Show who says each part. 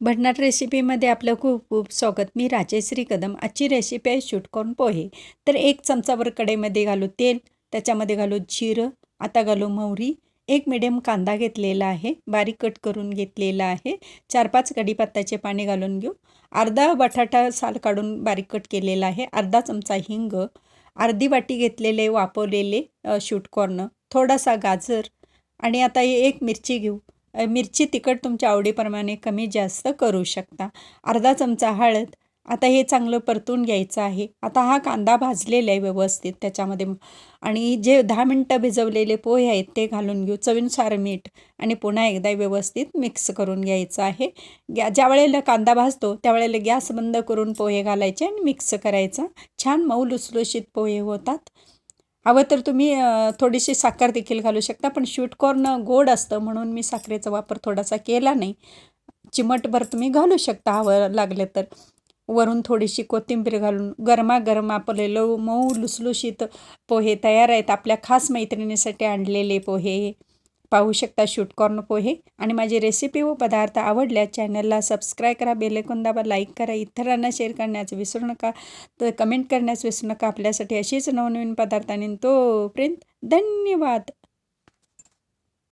Speaker 1: भन्नाट रेसिपीमध्ये आपलं खूप खूप स्वागत. मी राजेश्री कदम आजची रेसिपी आहे शूटकॉर्न पोहे. तर एक चमचावर कढईमध्ये घालू तेल त्याच्यामध्ये घालू जिरं आता घालू मोहरी. एक मिडियम कांदा घेतलेला आहे बारीक कट करून घेतलेला आहे. चार पाच कढीपत्त्याचे पाणी घालून घेऊ. अर्धा बटाटा साल काढून बारीक कट केलेला आहे. अर्धा चमचा हिंग. अर्धी वाटी घेतलेले वापरलेले शूटकॉर्न थोडासा गाजर. आणि आता हे एक मिरची घेऊ. मिरची तिखट तुमच्या आवडीप्रमाणे कमी जास्त करू शकता. अर्धा चमचा हळद. आता हे चांगलं परतून घ्यायचं आहे. आता हा कांदा भाजलेला आहे व्यवस्थित त्याच्यामध्ये. आणि जे दहा मिनटं भिजवलेले पोहे आहेत ते घालून घेऊ. चवीनुसार मीठ आणि पुन्हा एकदा व्यवस्थित मिक्स करून घ्यायचं आहे. गॅ ज्या वेळेला कांदा भाजतो त्यावेळेला गॅस बंद करून पोहे घालायचे आणि मिक्स करायचा. छान मऊ लुसलुशीत पोहे होतात. हवं तर तुम्ही थोडीशी साखर देखील घालू शकता पण स्वीटकॉर्न गोड असतं म्हणून मी साखरेचा वापर थोडासा केला नाही. चिमटभर तुम्ही घालू शकता हवं लागलं तर. वरून थोडीशी कोथिंबीर घालून गरमागरम आपलेलं मऊ लुसलुशीत पोहे तयार आहेत. आपल्या खास मैत्रिणीसाठी आणलेले पोहे. पाहू शकता शूटकॉर्न पोहे. आणि माझी रेसिपी व पदार्थ आवडल्या चॅनलला सबस्क्राईब करा बेलेकून दाबा लाईक करा. इतरांना शेअर करण्याचं विसरू नका. तर कमेंट करण्यास विसरू नका. आपल्यासाठी अशीच नवनवीन पदार्थ आणि तोपर्यंत धन्यवाद.